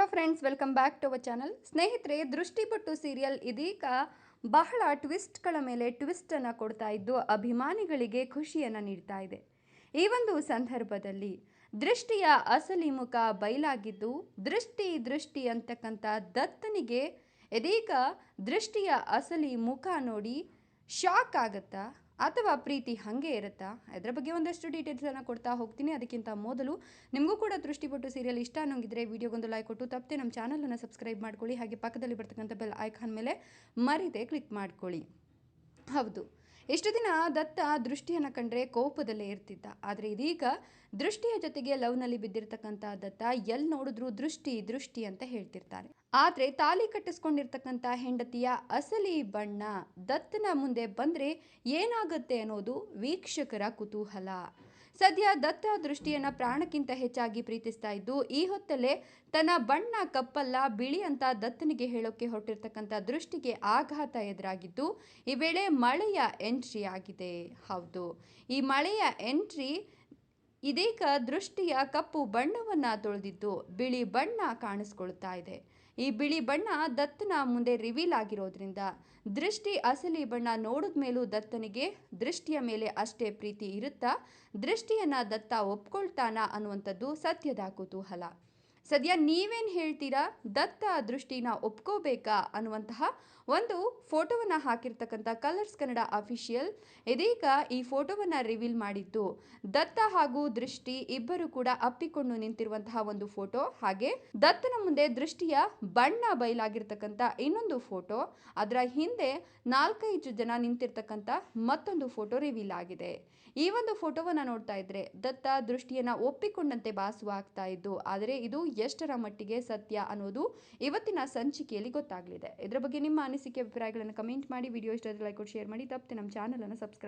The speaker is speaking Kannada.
Hello friends welcome back to our channel ಸ್ನೇಹಿತರೆ, ದೃಷ್ಟಿಪಟ್ಟು ಸೀರಿಯಲ್ ಇದೀಗ ಬಹಳ ಟ್ವಿಸ್ಟ್ಗಳ ಮೇಲೆ ಟ್ವಿಸ್ಟನ್ನು ಕೊಡ್ತಾ ಇದ್ದು, ಅಭಿಮಾನಿಗಳಿಗೆ ಖುಷಿಯನ್ನು ನೀಡ್ತಾ ಇದೆ. ಈ ಒಂದು ಸಂದರ್ಭದಲ್ಲಿ ದೃಷ್ಟಿಯ ಅಸಲಿ ಮುಖ ಬಯಲಾಗಿದ್ದು, ದೃಷ್ಟಿ ದೃಷ್ಟಿ ಅಂತಕ್ಕಂಥ ದತ್ತನಿಗೆ ಇದೀಗ ದೃಷ್ಟಿಯ ಅಸಲಿ ಮುಖ ನೋಡಿ ಶಾಕ್ ಆಗುತ್ತಾ? ಅಥವಾ ಪ್ರೀತಿ ಹಾಗೆ ಇರುತ್ತಾ? ಅದರ ಬಗ್ಗೆ ಒಂದಷ್ಟು ಡೀಟೇಲ್ಸನ್ನು ಕೊಡ್ತಾ ಹೋಗ್ತೀನಿ. ಅದಕ್ಕಿಂತ ಮೊದಲು ನಿಮಗೂ ಕೂಡ ದೃಷ್ಟಿಪಟ್ಟು ಸೀರಿಯಲ್ ಇಷ್ಟ ಅನ್ನೋಂಗಿದ್ರೆ ವಿಡಿಯೋಗೊಂದು ಲೈಕ್ ಕೊಟ್ಟು, ತಪ್ಪದೆ ನಮ್ಮ ಚಾನಲನ್ನು ಸಬ್ಸ್ಕ್ರೈಬ್ ಮಾಡ್ಕೊಳ್ಳಿ. ಹಾಗೆ ಪಕ್ಕದಲ್ಲಿ ಬರ್ತಕ್ಕಂಥ ಬೆಲ್ ಐಕಾನ್ ಮೇಲೆ ಮರಿದೆ ಕ್ಲಿಕ್ ಮಾಡ್ಕೊಳ್ಳಿ. ಹೌದು. ಎಷ್ಟು ದಿನ ದತ್ತ ದೃಷ್ಟಿಯನ್ನು ಕಂಡ್ರೆ ಕೋಪದಲ್ಲೇ ಇರ್ತಿದ್ದ. ಆದರೆ ಇದೀಗ ದೃಷ್ಟಿಯ ಜೊತೆಗೆ ಲವ್ನಲ್ಲಿ ಬಿದ್ದಿರ್ತಕ್ಕಂಥ ದತ್ತ ಎಲ್ಲಿ ನೋಡಿದ್ರು ದೃಷ್ಟಿ ದೃಷ್ಟಿ ಅಂತ ಹೇಳ್ತಿರ್ತಾರೆ. ಆದರೆ ತಾಲಿ ಕಟ್ಟಿಸ್ಕೊಂಡಿರ್ತಕ್ಕಂಥ ಹೆಂಡತಿಯ ಅಸಲಿ ಬಣ್ಣ ದತ್ತನ ಮುಂದೆ ಬಂದರೆ ಏನಾಗುತ್ತೆ ಅನ್ನೋದು ವೀಕ್ಷಕರ ಕುತೂಹಲ. ಸದ್ಯ ದತ್ತ ದೃಷ್ಟಿಯನ್ನ ಪ್ರಾಣಕ್ಕಿಂತ ಹೆಚ್ಚಾಗಿ ಪ್ರೀತಿಸ್ತಾ ಇದ್ದು, ಈ ಹೊತ್ತಲ್ಲೇ ತನ್ನ ಬಣ್ಣ ಕಪ್ಪಲ್ಲ ಬಿಳಿ ಅಂತ ದತ್ತನಿಗೆ ಹೇಳೋಕೆ ಹೊರಟಿರ್ತಕ್ಕಂಥ ದೃಷ್ಟಿಗೆ ಆಘಾತ ಎದುರಾಗಿದ್ದು, ಈ ವೇಳೆ ಮಳೆಯ ಎಂಟ್ರಿ ಆಗಿದೆ. ಹೌದು. ಈ ಮಳೆಯ ಎಂಟ್ರಿ ಇದೀಗ ದೃಷ್ಟಿಯ ಕಪ್ಪು ಬಣ್ಣವನ್ನ ತೊಳೆದಿದ್ದು ಬಿಳಿ ಬಣ್ಣ ಕಾಣಿಸ್ಕೊಳ್ತಾ ಇದೆ. ಈ ಬಿಳಿ ಬಣ್ಣ ದತ್ತನ ಮುಂದೆ ರಿವೀಲ್ ಆಗಿರೋದ್ರಿಂದ ದೃಷ್ಟಿ ಅಸಲಿ ಬಣ್ಣ ನೋಡಿದ ಮೇಲೂ ದತ್ತನಿಗೆ ದೃಷ್ಟಿಯ ಮೇಲೆ ಅಷ್ಟೇ ಪ್ರೀತಿ ಇರುತ್ತಾ ದೃಷ್ಟಿಯನ್ನ ದತ್ತ ಒಪ್ಕೊಳ್ತಾನ ಅನ್ನುವಂಥದ್ದು ಸತ್ಯದ ಕುತೂಹಲ. ಸದ್ಯ ನೀವೇನು ಹೇಳ್ತೀರಾ? ದತ್ತ ದೃಷ್ಟಿನ ಒಪ್ಕೋಬೇಕಾ? ಅನ್ನುವಂತಹ ಒಂದು ಫೋಟೋವನ್ನು ಹಾಕಿರ್ತಕ್ಕಂಥ ಕಲರ್ಸ್ ಕನ್ನಡ ಅಫಿಷಿಯಲ್ ಇದೀಗ ಈ ಫೋಟೋವನ್ನು ರಿವೀಲ್ ಮಾಡಿದ್ದು. ದತ್ತ ಹಾಗೂ ದೃಷ್ಟಿ ಇಬ್ಬರು ಕೂಡ ಅಪ್ಪಿಕೊಂಡು ನಿಂತಿರುವಂತಹ ಒಂದು ಫೋಟೋ. ಹಾಗೆ ದತ್ತನ ಮುಂದೆ ದೃಷ್ಟಿಯ ಬಣ್ಣ ಬಯಲಾಗಿರ್ತಕ್ಕಂಥ ಇನ್ನೊಂದು ಫೋಟೋ. ಅದರ ಹಿಂದೆ ನಾಲ್ಕೈದು ಜನ ನಿಂತಿರ್ತಕ್ಕಂಥ ಮತ್ತೊಂದು ಫೋಟೋ ರಿವೀಲ್ ಆಗಿದೆ. ಈ ಒಂದು ಫೋಟೋವನ್ನು ನೋಡ್ತಾ ಇದ್ರೆ ದತ್ತ ದೃಷ್ಟಿಯನ್ನ ಒಪ್ಪಿಕೊಂಡಂತೆ ಭಾಸವಾಗ್ತಾ ಇದ್ದು, ಆದರೆ ಇದು ಎಷ್ಟರ ಮಟ್ಟಿಗೆ ಸತ್ಯ ಅನ್ನೋದು ಇವತ್ತಿನ ಸಂಚಿಕೆಯಲ್ಲಿ ಗೊತ್ತಾಗಲಿದೆ. ಇದರ ಬಗ್ಗೆ ನಿಮ್ಮ ಅನಿಸಿಕೆ, ಅಭಿಪ್ರಾಯಗಳನ್ನು ಕಮೆಂಟ್ ಮಾಡಿ. ವಿಡಿಯೋ ಇಷ್ಟ ಲೈಕ್ ಕೊಟ್ಟು ಶೇರ್ ಮಾಡಿ. ತಪ್ಪದೆ ನಮ್ಮ ಚಾನಲನ್ನು ಸಬ್ಸ್ಕ್ರೈಬ್